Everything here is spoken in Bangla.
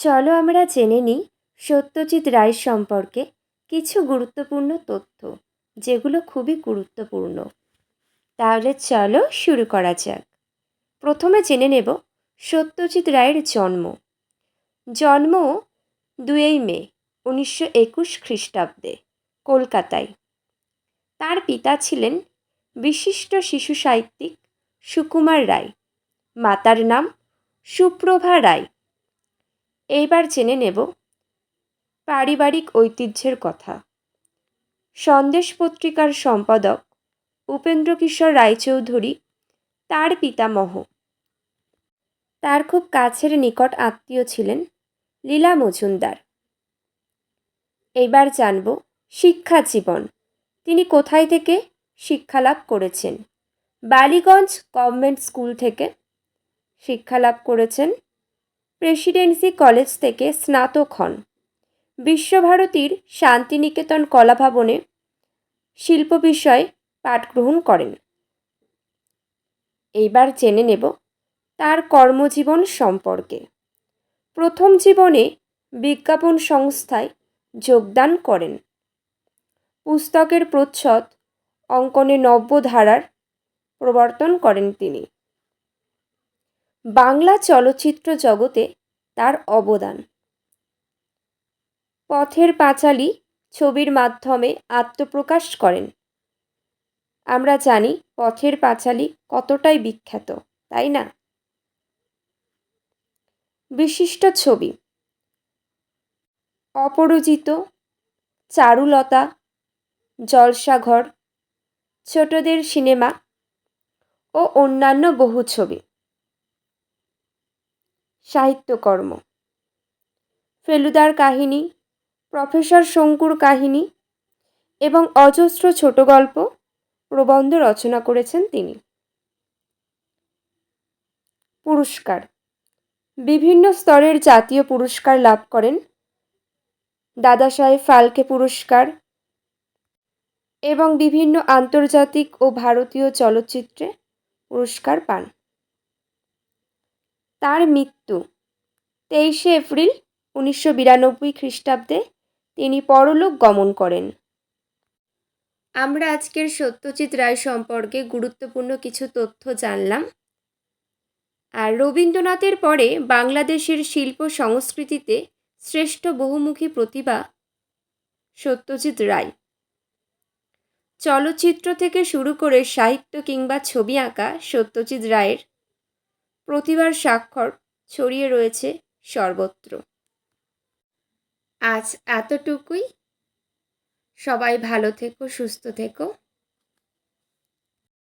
চলো আমরা জেনে নিই সত্যজিৎ রায় সম্পর্কে কিছু গুরুত্বপূর্ণ তথ্য, যেগুলো খুবই গুরুত্বপূর্ণ। তাহলে চলো শুরু করা যাক। প্রথমে জেনে নেব সত্যজিৎ রায়ের জন্ম। জন্ম দুই মে উনিশশো একুশ খ্রিস্টাব্দে কলকাতায়। তার পিতা ছিলেন বিশিষ্ট শিশু সাহিত্যিক সুকুমার রায়। মাতার নাম সুপ্রভা রায়। এইবার জেনে নেব পারিবারিক ঐতিহ্যের কথা। সন্দেশ পত্রিকার সম্পাদক উপেন্দ্রকিশোর রায়চৌধুরী, তার পিতামহ। তার খুব কাছের নিকট আত্মীয় ছিলেন লীলা মজুমদার। এইবার জানব শিক্ষা জীবন। তিনি কোথায় থেকে শিক্ষালাভ করেছেন? বালিগঞ্জ গভর্নমেন্ট স্কুল থেকে শিক্ষালাভ করেছেন প্রেসিডেন্সি কলেজ থেকে স্নাতক হন। বিশ্বভারতীর শান্তিনিকেতন কলাভবনে শিল্প বিষয়ে পাঠ গ্রহণ করেন। এইবার জেনে নেব তার কর্মজীবন সম্পর্কে। প্রথম জীবনে বিজ্ঞাপন সংস্থায় যোগদান করেন। পুস্তকের প্রচ্ছদ, অঙ্কনে নব্য ধারার প্রবর্তন করেন তিনি। বাংলা চলচ্চিত্র জগতে তার অবদান। পথের পাঁচালী ছবির মাধ্যমে আত্মপ্রকাশ করেন। আমরা জানি পথের পাঁচালী কতটাই বিখ্যাত, তাই না? বিশিষ্ট ছবি। অপরাজিত চারুলতা, জলসাঘর, ছোটদের সিনেমা ও অন্যান্য বহু ছবি। সাহিত্যকর্ম। ফেলুদার কাহিনী, প্রফেসর শঙ্কুর কাহিনী এবং অজস্র ছোট গল্প প্রবন্ধ রচনা করেছেন তিনি। পুরস্কার। বিভিন্ন স্তরের জাতীয় পুরস্কার লাভ করেন। দাদাসাহেব ফালকে পুরস্কার এবং বিভিন্ন আন্তর্জাতিক ও ভারতীয় চলচ্চিত্রে পুরস্কার পান। তার মৃত্যু। তেইশে এপ্রিল উনিশশো বিরানব্বই খ্রিস্টাব্দে তিনি পরলোক গমন করেন। আমরা আজকের সত্যজিৎ রায় সম্পর্কে গুরুত্বপূর্ণ কিছু তথ্য জানলাম। আর রবীন্দ্রনাথের পরে বাংলাদেশের শিল্প সংস্কৃতিতে শ্রেষ্ঠ বহুমুখী প্রতিভা সত্যজিৎ রায়। চলচ্চিত্র থেকে শুরু করে সাহিত্য কিংবা ছবি আঁকা সত্যজিৎ রায়ের প্রতিভার স্বাক্ষর ছড়িয়ে রয়েছে সর্বত্র। আজ এতটুকুই। সবাই ভালো থেকো সুস্থ থেকো।